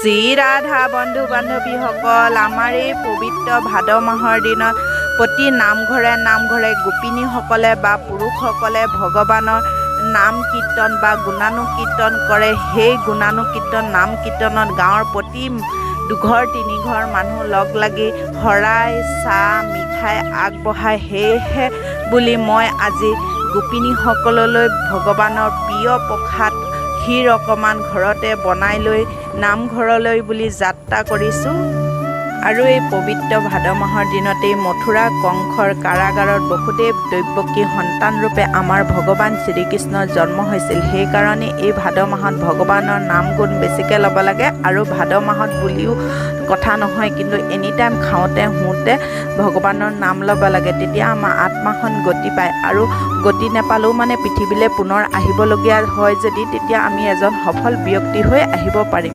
শ্ৰী ৰাধা বন্ধু বান্ধৱীসকল আমাৰ এই পবিত্ৰ ভাদ মাহৰ দিনত প্ৰতি নামঘৰে নামঘৰে গোপিনীসকলে বা পুৰুষসকলে ভগৱানৰ নাম কীৰ্তন বা গুণানুকীৰ্তন কৰে। সেই গুণানুকীৰ্তন নাম কীৰ্তনত গাঁৱৰ প্ৰতি দুঘৰ তিনিঘৰ মানুহ লগ লাগি শৰাই চাহ মিঠাই আগবঢ়ায়। সেয়েহে বুলি মই আজি গোপিনীসকললৈ ভগৱানৰ প্ৰিয় প্ৰসাদ ক্ষীৰ অকণমান ঘৰতে বনাই লৈ নামঘৰলৈ বুলি যাত্ৰা কৰিছোঁ। আৰু এই পবিত্ৰ ভাদ মাহৰ দিনতেই মথুৰা কংসৰ কাৰাগাৰত বসুদেৱ দৈৱকী সন্তানৰূপে আমাৰ ভগৱান শ্ৰীকৃষ্ণৰ জন্ম হৈছিল। সেইকাৰণে এই ভাদ মাহত ভগৱানৰ নাম গুণ বেছিকৈ ল'ব লাগে আৰু ভাদ মাহত বুলিও কথা নহয় কিন্তু এনি টাইম খাওঁতে শুওঁতে ভগৱানৰ নাম ল'ব লাগে। তেতিয়া আমাৰ আত্মাখন গতি পায় আৰু গতি নাপালেও মানে পৃথিৱীলৈ পুনৰ আহিবলগীয়া হয় যদি তেতিয়া আমি এজন সফল ব্যক্তি হৈ আহিব পাৰিম।